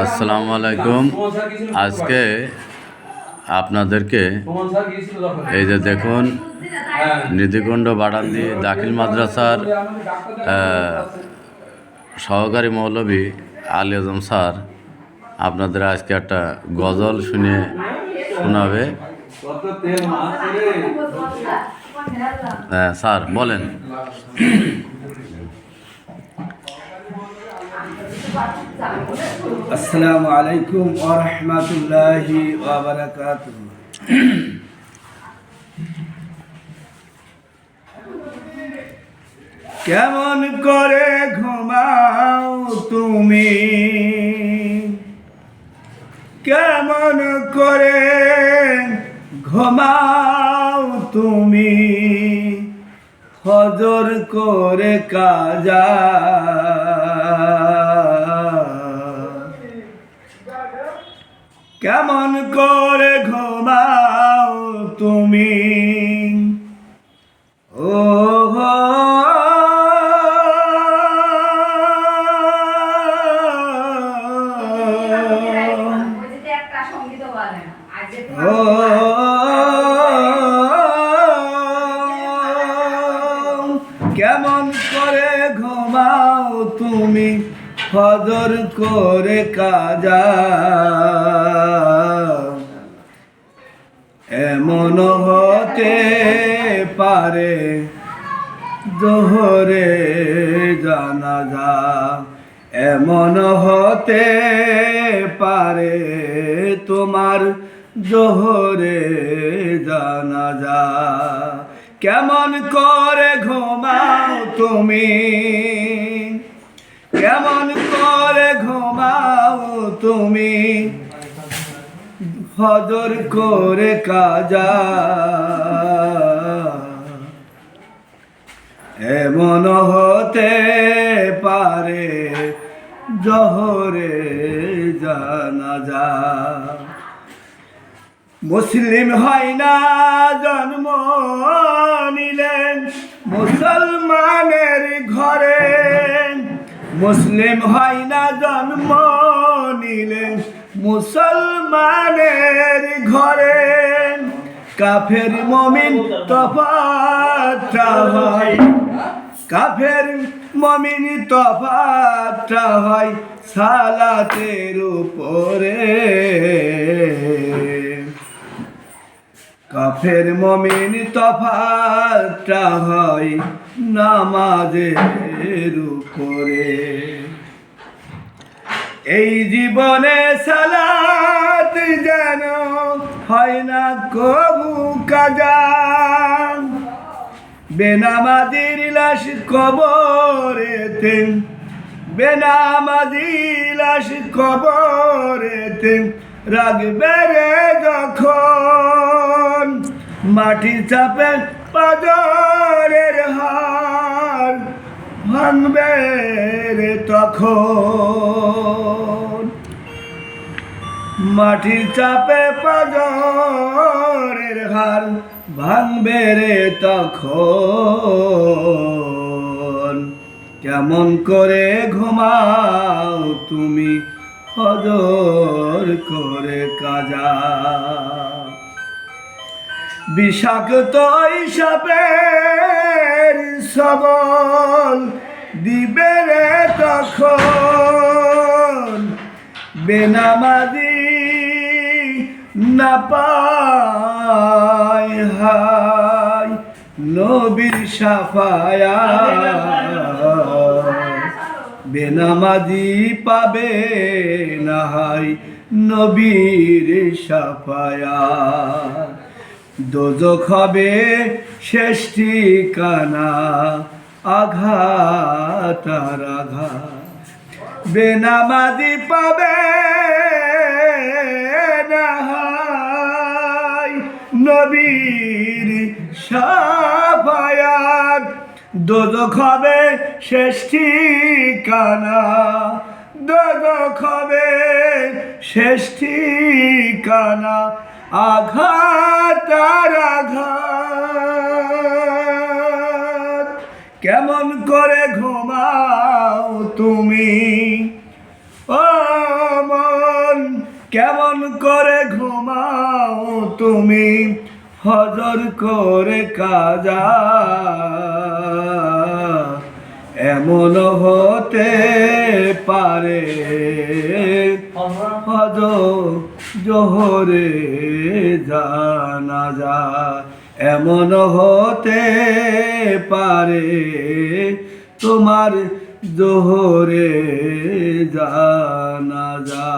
আসসালামু আলাইকুম। আজকে আপনাদেরকে এই যে দেখুন নিধিকুণ্ড বাড়ান্দি দাখিল মাদ্রাসার সহকারী মৌলভী আলী আজম স্যার আপনাদের আজকে একটা গজল শুনে শোনাবে। হ্যাঁ, স্যার বলেন। আসসালামু আলাইকুম ওয়া রাহমাতুল্লাহি কেমন করে ঘুমাও তুমি? কেমন করে ঘুমাও তুমি? হজর করে কাজা কেমন করে ঘুমাও তুমি? ও কেমন করে ঘুমাও তুমি? ফজর করে কাজা। এমন হতে পারে জোহরে জানাজা। এমন হতে পারে তোমার জোহরে জানাজা। কেমন করে ঘুমাও তুমি? তুমি ফজর করে কাজা। এমন হতে পারে জহরে জানাজা। মুসলিম হয় না জন্ম নিলেন মুসলমানের ঘরে। মুসলিম হয় না জন্ম নিলেন মুসলমানের ঘরে। কাফের মমিন তফাতটা হয়। কাফের মমিন তফাতটা হয় সালাতের উপরে। কাফের মমিন তফাতটা হয় নামাজের উপরে। এই জীবনে সালাত যেন হয় না কবু কাজা। বেনামাজির লাশ কবরেতে বেনামাজি লাশ কবরেতে রাখবে রে যখন। মাটি চাপে পাজরের হার ভাঙবে রে তখন। মাটির চাপে পাজরের হার ভাঙবে রে তখন। কেমন করে ঘুমাও তুমি হজর করে কাজা। বিষাক্ত হিসাবে সবল দিবে রে তখন বেনামাজি না পায় হাই নবীর সাফায়া বেনামাজি পাবে না হাই নবীর সাফায়া দোজখ হবে শেষ ঠিকানা। আঘাত আর আঘাত। বেনামাজি পাবে নবীর সাফায়াত। দোজখ হবে শেষ ঠিকানা। দোজখ হবে শেষ ঠিকানা। আঘাত আর আঘাত। কেমন করে ঘুমাও তুমি? ও মন, কেমন করে ঘুমাও তুমি? হজর করে কাজা। এমন হতে পারে হজ জোহরে জানা যা এমন হতে পারে তোমার জোহরে জানা যা